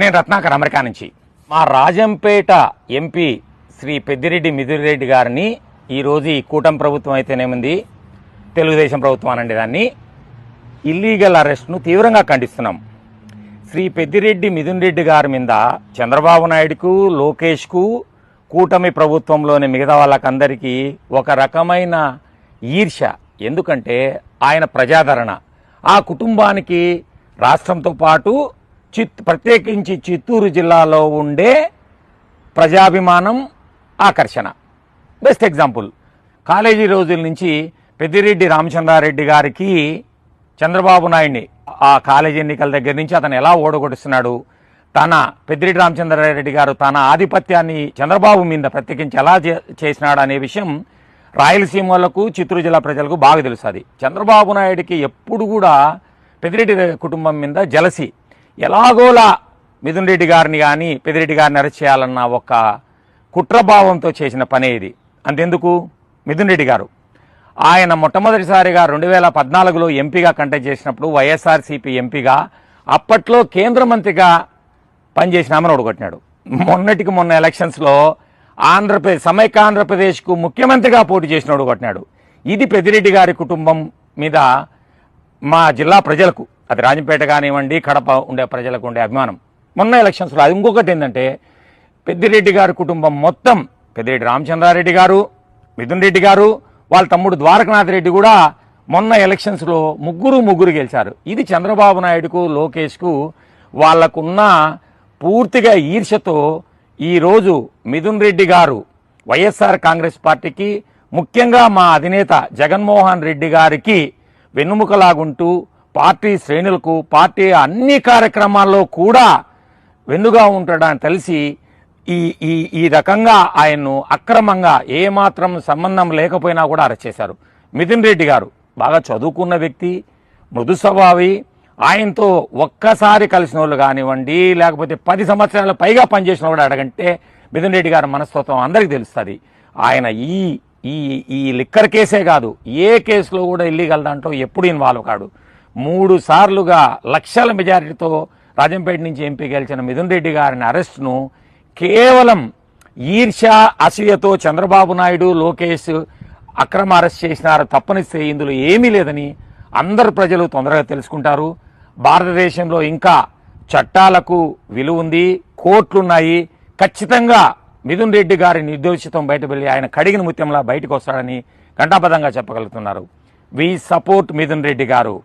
నేను రత్నాకర్ అమెరికా నుంచి. మా రాజంపేట ఎంపీ శ్రీ పెద్దిరెడ్డి మిథురెడ్డి గారిని ఈరోజు ఈ కూటమి ప్రభుత్వం అయితేనేముంది? తెలుగుదేశం ప్రభుత్వం అనండి దాన్ని. ఇల్లీగల్ అరెస్ట్ను తీవ్రంగా ఖండిస్తున్నాం. శ్రీ పెద్దిరెడ్డి మిథున్ రెడ్డి గారి మీద చంద్రబాబు నాయుడుకు లోకేష్కు కూటమి ప్రభుత్వంలోని మిగతా వాళ్ళకందరికీ ఒక రకమైన ఈర్ష ఎందుకంటే ఆయన ప్రజాదరణ. ఆ కుటుంబానికి రాష్ట్రంతో పాటు చిత్ ప్రత్యేకించి చిత్తూరు జిల్లాలో ఉండే ప్రజాభిమానం ఆకర్షణ. Best example. కాలేజీ రోజుల నుంచి పెద్దిరెడ్డి రామచంద్రారెడ్డి గారికి చంద్రబాబు నాయుడిని ఆ కాలేజీ ఎన్నికల దగ్గర నుంచి అతను ఎలా ఓడగొడుస్తున్నాడు తన పెద్దిరెడ్డి రామచంద్రారెడ్డి గారు తన ఆధిపత్యాన్ని చంద్రబాబు మీద ప్రత్యేకించి ఎలా చే- చేసినాడు అనే విషయం రాయలసీమలకు చిత్తూరు జిల్లా ప్రజలకు బాగా తెలుస్తుంది. చంద్రబాబు నాయుడికి ఎప్పుడు కూడా పెద్దిరెడ్డి కుటుంబం మీద జలసి ఎలాగోలా మిథున్ రెడ్డి గారిని కానీ పెద్దిరెడ్డి గారిని అరెస్ట్ చేయాలన్న ఒక కుట్రభావంతో చేసిన పనే ఇది. అంతెందుకు? మిథున్ రెడ్డి గారు. ఆయన మొట్టమొదటిసారిగా రెండు వేల పద్నాలుగులో ఎంపీగా కంటెక్ట్ చేసినప్పుడు వైఎస్ఆర్సీపీ ఎంపీగా అప్పట్లో కేంద్ర మంత్రిగా పనిచేసినామని ఒడగొట్టినాడు. మొన్నటికి మొన్న ఎలక్షన్స్లో ఆంధ్రప్రదేశ్ సమైక్య ఆంధ్రప్రదేశ్కు ముఖ్యమంత్రిగా పోటీ చేసిన ఒడగొట్టినాడు. ఇది పెద్దిరెడ్డి గారి కుటుంబం మీద మా జిల్లా ప్రజలకు అది రాజంపేట కానివ్వండి కడప ఉండే ప్రజలకు ఉండే అభిమానం. మొన్న ఎలక్షన్స్లో అది ఇంకొకటి ఏంటంటే పెద్దిరెడ్డి గారి కుటుంబం మొత్తం పెద్దిరెడ్డి రామచంద్రారెడ్డి గారు మిథున్ రెడ్డి గారు వాళ్ళ తమ్ముడు ద్వారకనాథ్ రెడ్డి కూడా మొన్న ఎలక్షన్స్లో ముగ్గురు ముగ్గురు గెలిచారు. ఇది చంద్రబాబు నాయుడుకు లోకేష్కు వాళ్ళకున్న పూర్తిగా ఈర్ష్యతో ఈరోజు మిథున్ రెడ్డి గారు వైఎస్ఆర్ కాంగ్రెస్ పార్టీకి ముఖ్యంగా మా అధినేత జగన్మోహన్ రెడ్డి గారికి వెన్నుముకలాగుంటూ పార్టీ శ్రేణులకు పార్టీ అన్ని కార్యక్రమాల్లో కూడా వెన్నుగా ఉంటాడని తెలిసి ఈ ఈ ఈ రకంగా ఆయన్ను అక్రమంగా ఏమాత్రం సంబంధం లేకపోయినా కూడా అరెస్ట్ చేశారు మిథున్ రెడ్డి గారు బాగా చదువుకున్న వ్యక్తి మృదు స్వభావి ఆయనతో ఒక్కసారి కలిసిన వాళ్ళు కానివ్వండి లేకపోతే పది సంవత్సరాల పైగా పనిచేసిన కూడా అడగంటే మిథున్ రెడ్డి గారి మనస్తత్వం అందరికీ తెలుస్తుంది. ఆయన ఈ ఈ ఈ లిక్కర్ కేసే కాదు ఏ కేసులో కూడా ఇల్లీగల్ దాంట్లో ఎప్పుడు ఇన్వాల్వ్ కాడు. మూడు సార్లుగా లక్షల మెజారిటీతో రాజంపేట నుంచి ఎంపీ గెలిచిన మిథున్ రెడ్డి గారిని అరెస్ట్ను కేవలం ఈర్ష్య అసూయతో చంద్రబాబు నాయుడు లోకేష్ అక్రమ అరెస్ట్ చేసినారు తప్పనిస్తే ఇందులో ఏమీ లేదని అందరు ప్రజలు తొందరగా తెలుసుకుంటారు. భారతదేశంలో ఇంకా చట్టాలకు విలువ ఉంది కోర్టులున్నాయి ఖచ్చితంగా మిథున్ రెడ్డి గారి నిర్దోషితం బయట వెళ్ళి ఆయన కడిగిన ముత్యంలా బయటకు వస్తాడని ఘంటాపదంగా చెప్పగలుగుతున్నారు. We support Mithun Reddy garu.